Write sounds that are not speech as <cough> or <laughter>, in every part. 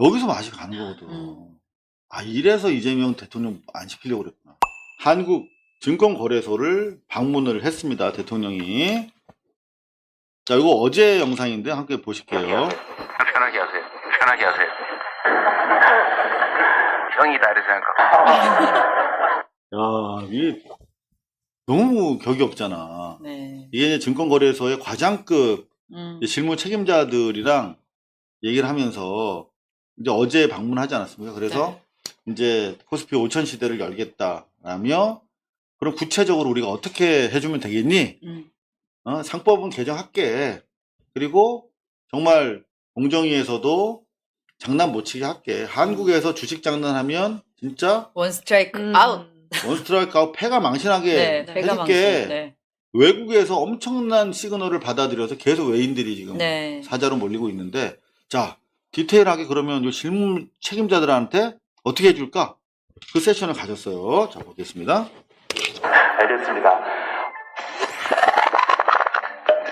여기서 맛이 가는 거거든. 음. 아, 이래서 이재명 대통령 안 시키려고 그랬구나. 한국 증권거래소를 방문을 했습니다. 대통령이. 자, 이거 어제 영상인데 함께 보실게요. 편하게 하세요. 편하게 하세요. 형이다 이렇게 생각하고. 야, 이게 너무 격이 없잖아. 네. 이게 이제 증권거래소의 과장급 음. 실무 책임자들이랑 얘기를 하면서 이제 어제 방문하지 않았습니까? 그래서 이제 코스피 5천 시대를 열겠다라며 그럼 구체적으로 우리가 어떻게 해주면 되겠니? 음. 어, 상법은 개정할게. 그리고 정말 공정위에서도 장난 못 치게 할게. 한국에서 주식 장난하면 진짜 원 스트라이크 음. 아웃. 원스트라이크 아웃 패가 망신하게 네, 배가 해줄게. 망신. 네. 외국에서 엄청난 시그널을 받아들여서 계속 외인들이 지금 네. 사자로 몰리고 있는데 자 디테일하게 그러면 이 실무 책임자들한테 어떻게 해줄까 그 세션을 가졌어요 자 보겠습니다 알겠습니다.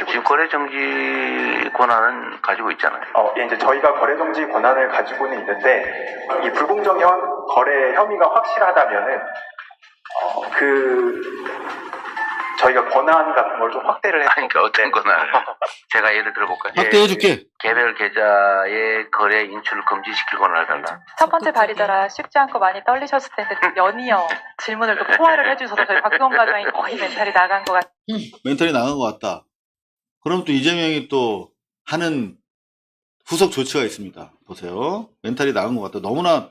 지금 거래 정지 권한은 가지고 있잖아요. 어, 예, 이제 저희가 거래 정지 권한을 가지고는 있는데 이 불공정 현 거래 혐의가 확실하다면은 어, 그 저희가 권한 같은 걸 좀 확대를 해. 아니, 그러니까 어떤 권한을. <laughs> 제가 예를 들어볼까요? 확대해줄게 개별 계좌의 거래 인출을 금지시킬 권한을 달라. 첫 번째 발의자라 쉽지 않고 많이 떨리셨을 텐데 또 연이어 질문을 또 포화를 해주셔서 저희 박수원 과장이 거의 멘탈이 나간 것 같아요. 멘탈이 나간 것 같다 그럼 또 이재명이 또 하는 후속 조치가 있습니다 보세요 멘탈이 나간 것 같다 너무나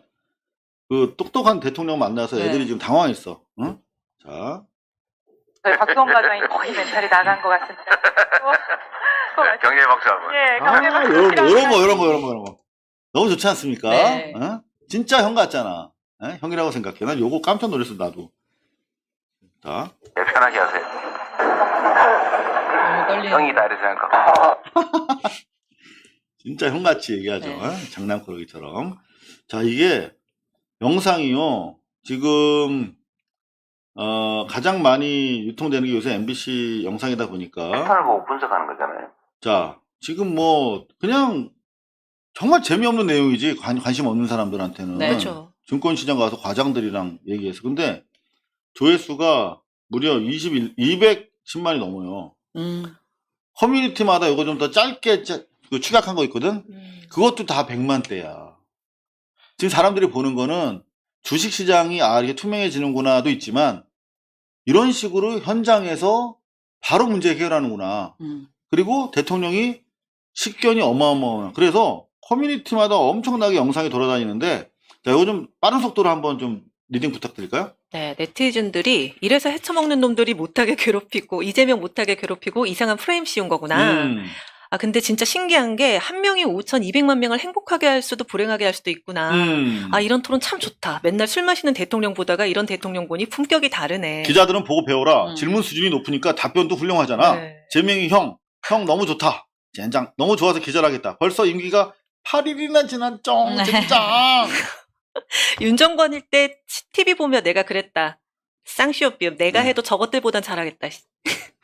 그 똑똑한 대통령 만나서 네. 애들이 지금 당황했어 응? 자 저희 박수원 과장이 거의 멘탈이 나간 것 같습니다. 또- 또 경제 박수 한번. 예, 아, 경제 이런 거, 이런 거, 이런 거, 이런 거, 이런 거. 너무 좋지 않습니까? 네. 어? 진짜 형 같잖아. 에? 형이라고 생각해. 난 요거 깜짝 놀랐어, 나도. 자, 네, 편하게 하세요. 너무 떨리는. 형이다 이렇게 생각하고. <laughs> 진짜 형같이 얘기하죠. 네. 어? 장난꾸러기처럼. 자, 이게 영상이요. 지금, 어, 가장 많이 유통되는 게 요새 MBC 영상이다 보니까. 패턴을 보고 분석하는 거잖아요. 자, 지금 뭐, 그냥, 정말 재미없는 내용이지. 관, 관심 없는 사람들한테는. 네. 그렇죠. 증권시장 가서 과장들이랑 얘기해서. 근데 조회수가 무려 21, 210만이 넘어요. 음. 커뮤니티마다 이거 좀 더 짧게 짜- 그 축약한 거 있거든? 음. 그것도 다 100만대야. 지금 사람들이 보는 거는 주식 시장이 아, 이게 투명해지는구나도 있지만 이런 식으로 현장에서 바로 문제 해결하는구나. 음. 그리고 대통령이 식견이 어마어마해. 그래서 커뮤니티마다 엄청나게 영상이 돌아다니는데 자, 이거 좀 빠른 속도로 한번 좀 리딩 부탁드릴까요? 네, 네티즌들이 이래서 헤쳐먹는 놈들이 못하게 괴롭히고 이재명 못하게 괴롭히고 이상한 프레임 씌운 거구나. 음. 아 근데 진짜 신기한 게 한 명이 5,200만 명을 행복하게 할 수도 불행하게 할 수도 있구나. 음. 아 이런 토론 참 좋다. 맨날 술 마시는 대통령 보다가 이런 대통령 보니 품격이 다르네. 기자들은 보고 배워라. 음. 질문 수준이 높으니까 답변도 훌륭하잖아. 네. 재명이 형, 형 너무 좋다. 젠장, 너무 좋아서 기절하겠다. 벌써 임기가 8일이나 지난 쩡, 네. 젠장. <laughs> 윤정권일 때 TV 보며 내가 그랬다. 쌍시오비움 내가 음. 해도 저것들보단 잘하겠다. 근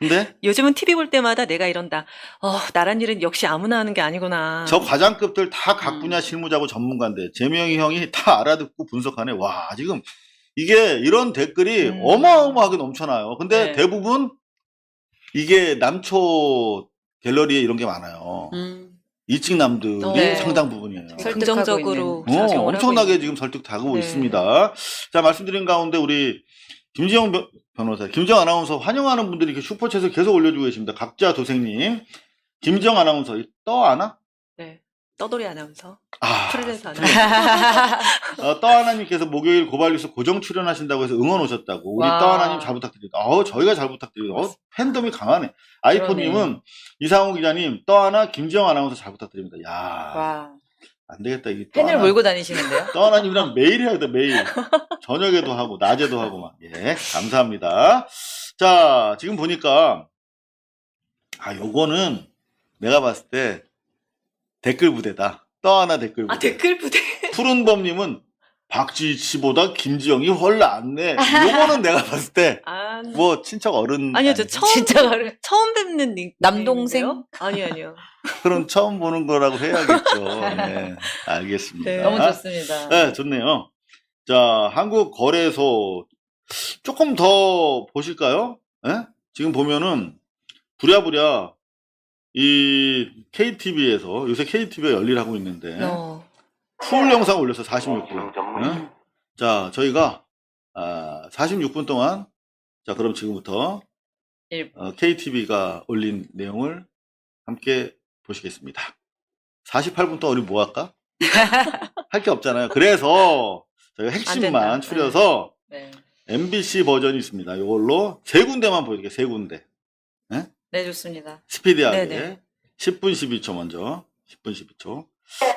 데 요즘은 TV 볼 때마다 내가 이런다. 어 나란 일은 역시 아무나 하는 게 아니구나. 저 과장급들 다각 음. 분야 실무자고 전문가인데 재명이 형이 다 알아듣고 분석하네. 와, 지금 이게 이런 댓글이 음. 어마어마하게 넘쳐나요. 근데 네. 대부분 이게 남초 갤러리에 이런 게 많아요. 음. 이직남들이 네. 상당 부분이에요. 설득하고 긍정적으로 어, 하고 엄청나게 있는. 지금 설득하고 네. 있습니다. 자, 말씀드린 가운데 우리 김지영 변- 변호사, 김지영 아나운서 환영하는 분들이 이렇게 슈퍼챗을 계속 올려주고 계십니다. 각자 도생님. 김지영 아나운서, 이떠 아나? 네. 떠돌이 아나운서, 아, 프리랜서 아나운서. 어, 떠 하나님께서 목요일 고발뉴스 고정 출연하신다고 해서 응원 오셨다고. 우리 와. 떠 하나님 잘 부탁드립니다. 어우, 저희가 잘 부탁드립니다. 어, 팬덤이 강하네. 아이폰님은 이상호 기자님, 떠 하나 김지영 아나운서 잘 부탁드립니다. 야, 와. 안 되겠다. 이 펜을 떠하나. 몰고 다니시는데요? <laughs> 떠하나님이랑 매일 해야 돼, 매일. 저녁에도 하고, 낮에도 하고, 막. 예, 감사합니다. 자, 지금 보니까, 아, 요거는 내가 봤을 때 댓글 부대다. 떠하나 댓글 부대. 아 댓글 부대. 푸른 범님은 박지희 씨보다 김지영이 훨 낫네. 요거는 내가 봤을 때 아 짠. 뭐 친척 어른 아니요, 저? 처음 진짜 어려- 처음 뵙는 닉 남동생? 아니 아니요. <laughs> 그럼 처음 보는 거라고 해야겠죠. <laughs> 네, 알겠습니다. 네. 너무 좋습니다. 네, 좋네요. 자, 한국 거래소 조금 더 보실까요? 예? 지금 보면은 부랴부랴 이 KTV에서 요새 KTV가 열일하고 있는데 어. 풀 영상 올려서 46분. 전문. 응? 자, 저희가 아, 46분 동안 자, 그럼 지금부터 일- 어, KTV가 올린 내용을 함께 보시겠습니다. 48분 동안 우리 뭐 할까? <laughs> 할 게 없잖아요. 그래서 저희가. 핵심만 추려서 네. MBC 버전이 있습니다. 이걸로 세 군데만 보여드릴게요. 세 군데. 네, 좋습니다. 스피디하게. 네네. 10분 12초 먼저. 10분 12초.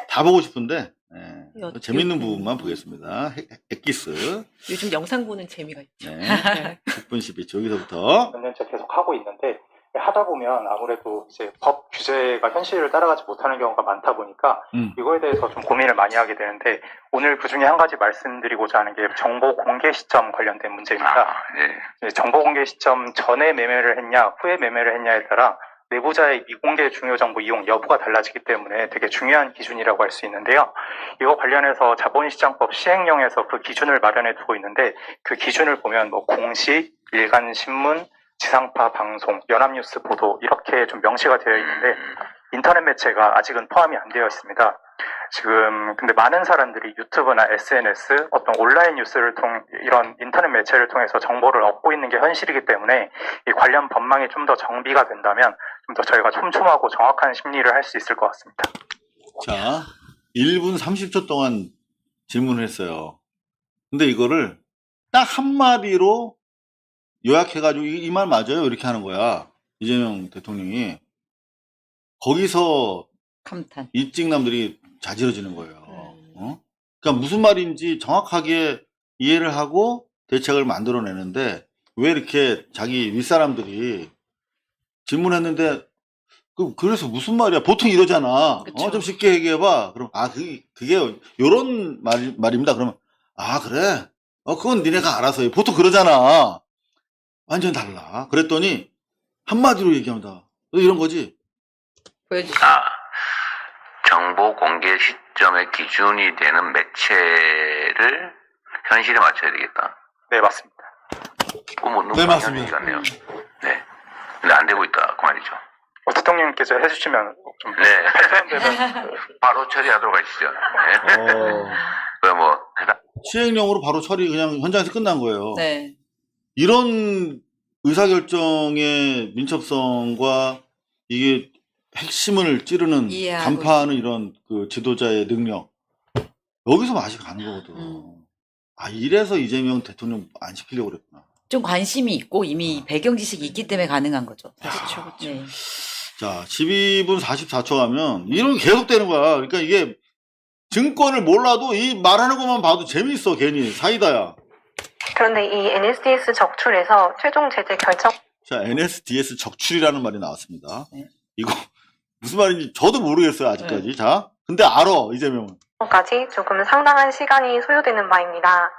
다 보고 싶은데 예, 여- 재밌는 요- 부분만 보겠습니다. 핵- 엑기스. 요즘 영상 보는 재미가 있죠. 네. 10분 12초. 여기서부터 몇 년째 계속 하고 있는데 하다 보면 아무래도 이제 법 규제가 현실을 따라가지 못하는 경우가 많다 보니까 음. 이거에 대해서 좀 고민을 많이 하게 되는데 오늘 그 중에 한 가지 말씀드리고자 하는 게 정보 공개 시점 관련된 문제입니다. 아, 네. 네, 정보 공개 시점 전에 매매를 했냐 후에 매매를 했냐에 따라 내부자의 미공개 중요 정보 이용 여부가 달라지기 때문에 되게 중요한 기준이라고 할 수 있는데요. 이거 관련해서 자본시장법 시행령에서 그 기준을 마련해 두고 있는데 그 기준을 보면 뭐 공시, 일간 신문, 지상파 방송, 연합뉴스 보도 이렇게 좀 명시가 되어 있는데 인터넷 매체가 아직은 포함이 안 되어 있습니다. 지금 근데 많은 사람들이 유튜브나 SNS 어떤 온라인 뉴스를 통 이런 인터넷 매체를 통해서 정보를 얻고 있는 게 현실이기 때문에 이 관련 법망이 좀 더 정비가 된다면 좀 더 저희가 촘촘하고 정확한 심리를 할 수 있을 것 같습니다. 자, 1분 30초 동안 질문을 했어요. 근데 이거를 딱 한마디로 요약해가지고 이 말 맞아요? 이렇게 하는 거야. 이재명 대통령이. 거기서 감탄. 일찍남들이 자지러지는 거예요. 음. 어? 그러니까 무슨 말인지 정확하게 이해를 하고 대책을 만들어내는데 왜 이렇게 자기 윗사람들이 질문했는데 그 그래서 무슨 말이야? 보통 이러잖아. 그쵸. 어, 좀 쉽게 얘기해봐. 그럼 아 그게 그게 요런 말 말입니다. 그러면 아 그래? 어 그건 니네가 알아서 해. 보통 그러잖아. 완전 달라. 그랬더니 한마디로 얘기합니다. 이런 거지. 보여주시죠. 아, 정보 공개 시점의 기준이 되는 매체를 현실에 맞춰야 되겠다. 네 맞습니다. 그뭐 너무 네, 맞습니다. 얘기 같네요. 네. 근데 안 되고 있다. 그 말이죠. 어, 대통령님께서 해주시면 좀 네. 되면 <laughs> 바로 처리하도록 하시죠. 네. 어, 그뭐 해당 시행령으로 바로 처리 그냥 현장에서 끝난 거예요. 네. 이런 의사결정의 민첩성과 이게 핵심을 찌르는 이해하고 간파하는 이런 그 지도자의 능력 여기서 맛이 가는 거거든. 음. 아 이래서 이재명 대통령 안 시키려고 그랬구나. 좀 관심이 있고 이미 배경 지식이 있기 때문에 가능한 거죠. 그렇죠, 그렇죠. 네. 자 12분 44초 가면 이런 게 계속 되는 거야. 그러니까 이게 증권을 몰라도 이 말하는 것만 봐도 재밌어 괜히 사이다야. 그런데 이 NSDS 적출에서 최종 제재 결정 자, NSDS 적출이라는 말이 나왔습니다. 네. 이거 무슨 말인지 저도 모르겠어요, 아직까지. 자, 근데 알아, 이재명은. 까지 조금 상당한 시간이 소요되는 바입니다.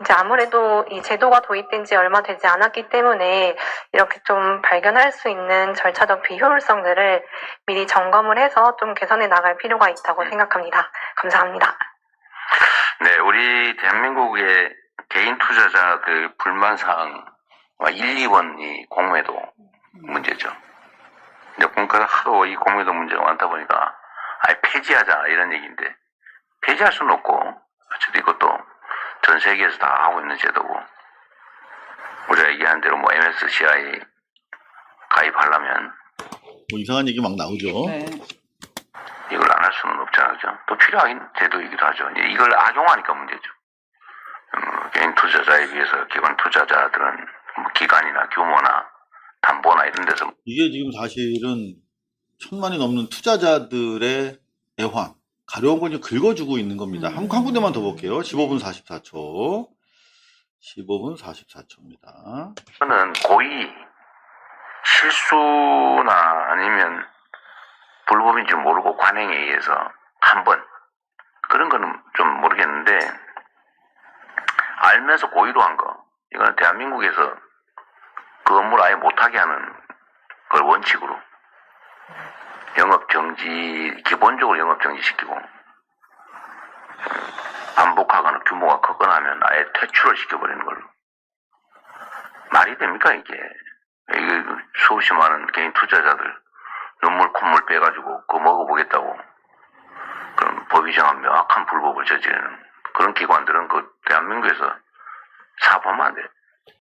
이제 아무래도 이 제도가 도입된 지 얼마 되지 않았기 때문에 이렇게 좀 발견할 수 있는 절차적 비효율성들을 미리 점검을 해서 좀 개선해 나갈 필요가 있다고 생각합니다. 감사합니다. 네, 우리 대한민국의 개인 투자자들 불만 사항 1, 2번이 공매도 문제죠. 근데 보니까 하도 이 공매도 문제가 많다 보니까 아예 폐지하자 이런 얘기인데 폐지할 수는 없고 어차피 이것도 전 세계에서 다 하고 있는 제도고 우리가 얘기한 대로 뭐 MSCI 가입하려면 뭐 이상한 얘기 막 나오죠. 네. 이걸 안 할 수는 없잖아요. 그죠? 또 필요한 제도이기도 하죠. 이걸 악용하니까 문제죠. 음, 개인 투자자에 비해서 기관 투자자들은 뭐 기관이나 규모나 담보나 이런 데서 이게 지금 사실은 천만이 넘는 투자자들의 애환, 가려운 걸좀 긁어주고 있는 겁니다. 한, 한 군데만 더 볼게요. 15분 44초. 15분 44초입니다. 저는 고의 실수나 아니면 불법인 줄 모르고 관행에 의해서 한 번 그런 거는 좀 모르겠는데 알면서 고의로 한 거 이거는 대한민국에서 그 업무를 아예 못하게 하는 걸 원칙으로 영업 정지 기본적으로 영업 정지시키고 반복하거나 규모가 크거나 하면 아예 퇴출을 시켜버리는 걸로. 말이 됩니까 이게? 이게 수없이 많은 개인 투자자들 눈물 콧물 빼가지고 그거 먹어보겠다고. 그런 법이 정한 명확한 불법을 저지르는 그런 기관들은 그 대한민국에서 돼.